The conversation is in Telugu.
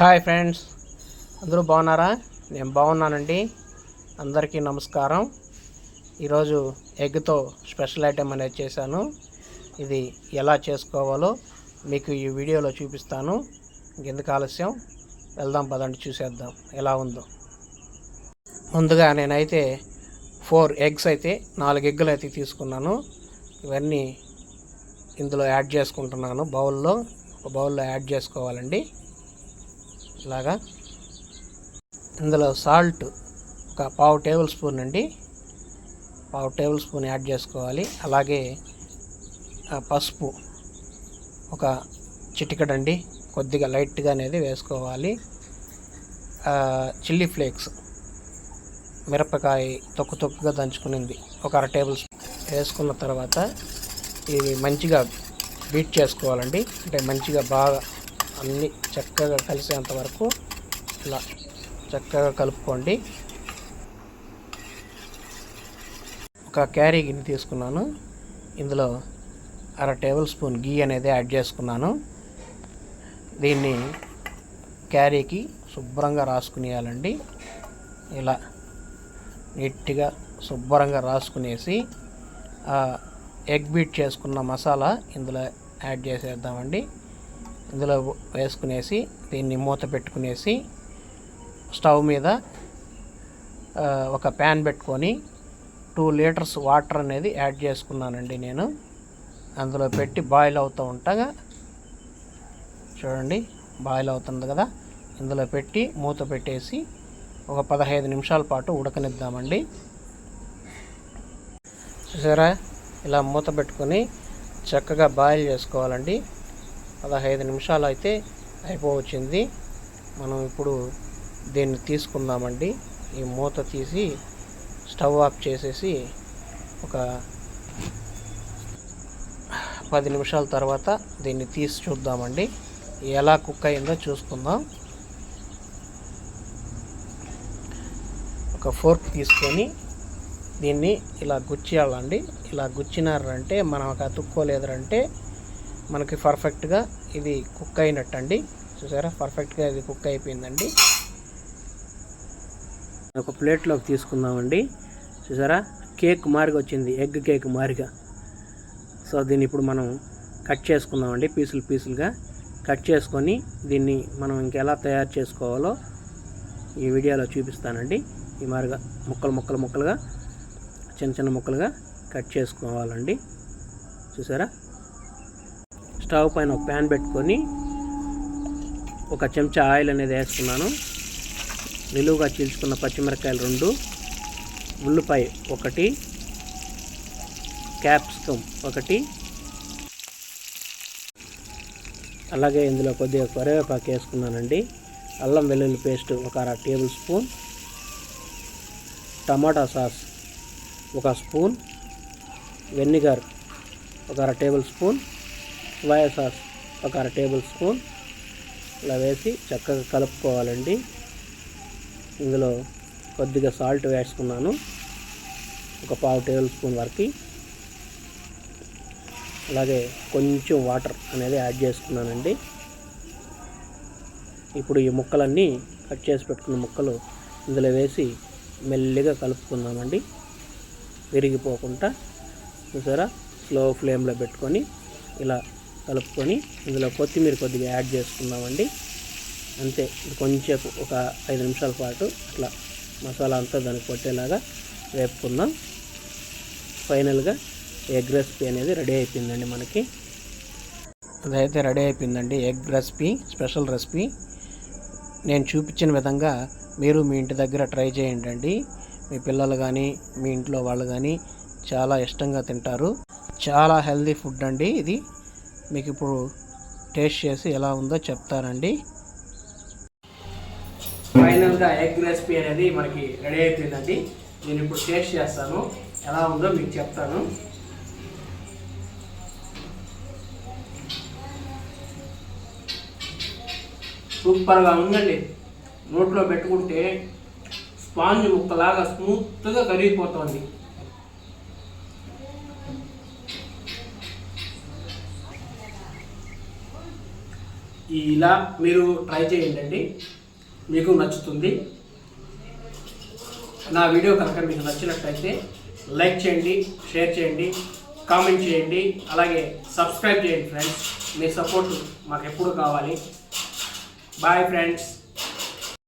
హాయ్ ఫ్రెండ్స్ అందరూ బాగున్నారా? నేను బాగున్నానండి. అందరికీ నమస్కారం. ఈరోజు ఎగ్తో స్పెషల్ ఐటెం అనేది చేశాను. ఇది ఎలా చేసుకోవాలో మీకు ఈ వీడియోలో చూపిస్తాను. ఎందుకు ఆలస్యం? వెళ్దాం పదండి చూసేద్దాం ఎలా ఉందో. ముందుగా నేనైతే ఫోర్ ఎగ్స్ అయితే నాలుగు ఎగ్గులు అయితే తీసుకున్నాను. ఇవన్నీ ఇందులో యాడ్ చేసుకుంటున్నాను బౌల్లో. ఒక బౌల్లో యాడ్ చేసుకోవాలండి. ఇలాగా ఇందులో సాల్ట్ ఒక పావు టేబుల్ స్పూన్ అండి పావు టేబుల్ స్పూన్ యాడ్ చేసుకోవాలి. అలాగే పసుపు ఒక చిటికడండి కొద్దిగా లైట్గా అనేది వేసుకోవాలి. చిల్లీ ఫ్లేక్స్ మిరపకాయ తొక్కు తొక్కుగా దంచుకునింది. ఒక అర టేబుల్ స్పూన్ వేసుకున్న తర్వాత ఇది మంచిగా బీట్ చేసుకోవాలండి. అంటే మంచిగా బాగా అన్నీ చక్కగా కలిసేంత వరకు ఇలా చక్కగా కలుపుకోండి. ఒక క్యారీ గిన్నె తీసుకున్నాను. ఇందులో అర టేబుల్ స్పూన్ గీ అనేది యాడ్ చేసుకున్నాను. దీన్ని క్యారీకి శుభ్రంగా రాసుకునేయాలండి. ఇలా నీట్గా శుభ్రంగా రాసుకునేసి ఎగ్ బీట్ చేసుకున్న మసాలా ఇందులో యాడ్ చేసేద్దామండి. ఇందులో వేసుకునేసి దీన్ని మూత పెట్టుకునేసి స్టవ్ మీద ఒక ప్యాన్ పెట్టుకొని టూ లీటర్స్ వాటర్ అనేది యాడ్ చేసుకున్నానండి నేను. అందులో పెట్టి బాయిల్ అవుతూ ఉంటాగా. చూడండి బాయిల్ అవుతుంది కదా. ఇందులో పెట్టి మూత పెట్టేసి ఒక పదహైదు నిమిషాల పాటు ఉడకనిద్దామండి. చూసారా? ఇలా మూత పెట్టుకొని చక్కగా బాయిల్ చేసుకోవాలండి. పదహైదు నిమిషాలు అయితే అయిపోవచ్చింది. మనం ఇప్పుడు దీన్ని తీసుకుందామండి. ఈ మూత తీసి స్టవ్ ఆఫ్ చేసేసి ఒక పది నిమిషాల తర్వాత దీన్ని తీసి చూద్దామండి. ఎలా కుక్ అయిందో చూసుకుందాం. ఒక ఫోర్క్ తీసుకొని దీన్ని ఇలా గుచ్చేయాలండి. ఇలా గుచ్చినారంటే మనం ఒక అతుక్కోలేదంటే మనకి పర్ఫెక్ట్గా ఇది కుక్ అయినట్టు అండి చూసారా? పర్ఫెక్ట్గా ఇది కుక్ అయిపోయిందండి. ఒక ప్లేట్లోకి తీసుకుందామండి. చూసారా? కేక్ మారిగా వచ్చింది ఎగ్ కేక్ మారిగా. సో దీన్ని ఇప్పుడు మనం కట్ చేసుకుందామండి. పీసులు పీసులుగా కట్ చేసుకొని దీన్ని మనం ఇంకెలా తయారు చేసుకోవాలో ఈ వీడియోలో చూపిస్తానండి. ఈ మారిగా ముక్కలు ముక్కలు ముక్కలుగా చిన్న చిన్న ముక్కలుగా కట్ చేసుకోవాలండి. చూసారా? స్టవ్ పైన ఒక ప్యాన్ పెట్టుకొని ఒక చెంచా ఆయిల్ అనేది వేసుకున్నాను. నిలువుగా చీల్చుకున్న పచ్చిమిరకాయలు రెండు ఉల్లిపాయ ఒకటి క్యాప్సికమ్ ఒకటి. అలాగే ఇందులో కొద్దిగా కరివేపాకు వేసుకున్నానండి. అల్లం వెల్లుల్లి పేస్ట్ ఒక అర టేబుల్ స్పూన్. టమాటా సాస్ ఒక స్పూన్. వెనిగర్ ఒక అర టేబుల్ స్పూన్. సోయా సాస్ ఒక అర టేబుల్ స్పూన్ ఇలా వేసి చక్కగా కలుపుకోవాలండి. ఇందులో కొద్దిగా సాల్ట్ వేసుకున్నాను. ఒక పావు టేబుల్ స్పూన్ వరకు. అలాగే కొంచెం వాటర్ అనేది యాడ్ చేసుకున్నానండి. ఇప్పుడు ఈ ముక్కలన్నీ కట్ చేసి పెట్టుకున్న ముక్కలు ఇందులో వేసి మెల్లిగా కలుపుకుందామండి. విరిగిపోకుండా చూసారా? స్లో ఫ్లేమ్లో పెట్టుకొని ఇలా కలుపుకొని ఇందులో కొత్తిమీర కొద్దిగా యాడ్ చేసుకుందామండి అంతే కొంచెం ఒక ఐదు నిమిషాల పాటు అట్లా మసాలా అంతా దానికి పట్టేలాగా వేపుకుందాం. ఫైనల్గా ఎగ్ రెసిపీ అనేది రెడీ అయిపోయిందండి మనకి. అదైతే రెడీ అయిపోయిందండి ఎగ్ రెసిపీ స్పెషల్ రెసిపీ. నేను చూపించిన విధంగా మీరు మీ ఇంటి దగ్గర ట్రై చేయండి మీ పిల్లలు కానీ మీ ఇంట్లో వాళ్ళు కానీ చాలా ఇష్టంగా తింటారు. చాలా హెల్దీ ఫుడ్ అండి ఇది. మీకు ఇప్పుడు టేస్ట్ చేసి ఎలా ఉందో చెప్తానండి. ఫైనల్గా ఎగ్ రెసిపీ అనేది మనకి రెడీ అయిపోయిందండి. నేను ఇప్పుడు టేస్ట్ చేస్తాను. ఎలా ఉందో మీకు చెప్తాను. సూపర్గా ఉందండి. నోట్లో పెట్టుకుంటే స్పాంజ్ ముక్కలాగా స్మూత్గా కరిగిపోతుంది. ఇలా మీరు ట్రై చేయండి మీకు నచ్చుతుంది. నా వీడియో కనుక మీకు నచ్చినట్లయితే లైక్ చేయండి షేర్ చేయండి కామెంట్ చేయండి. అలాగే సబ్స్క్రైబ్ చేయండి ఫ్రెండ్స్. మీ సపోర్ట్ మాకు ఎప్పుడు కావాలి. Bye friends.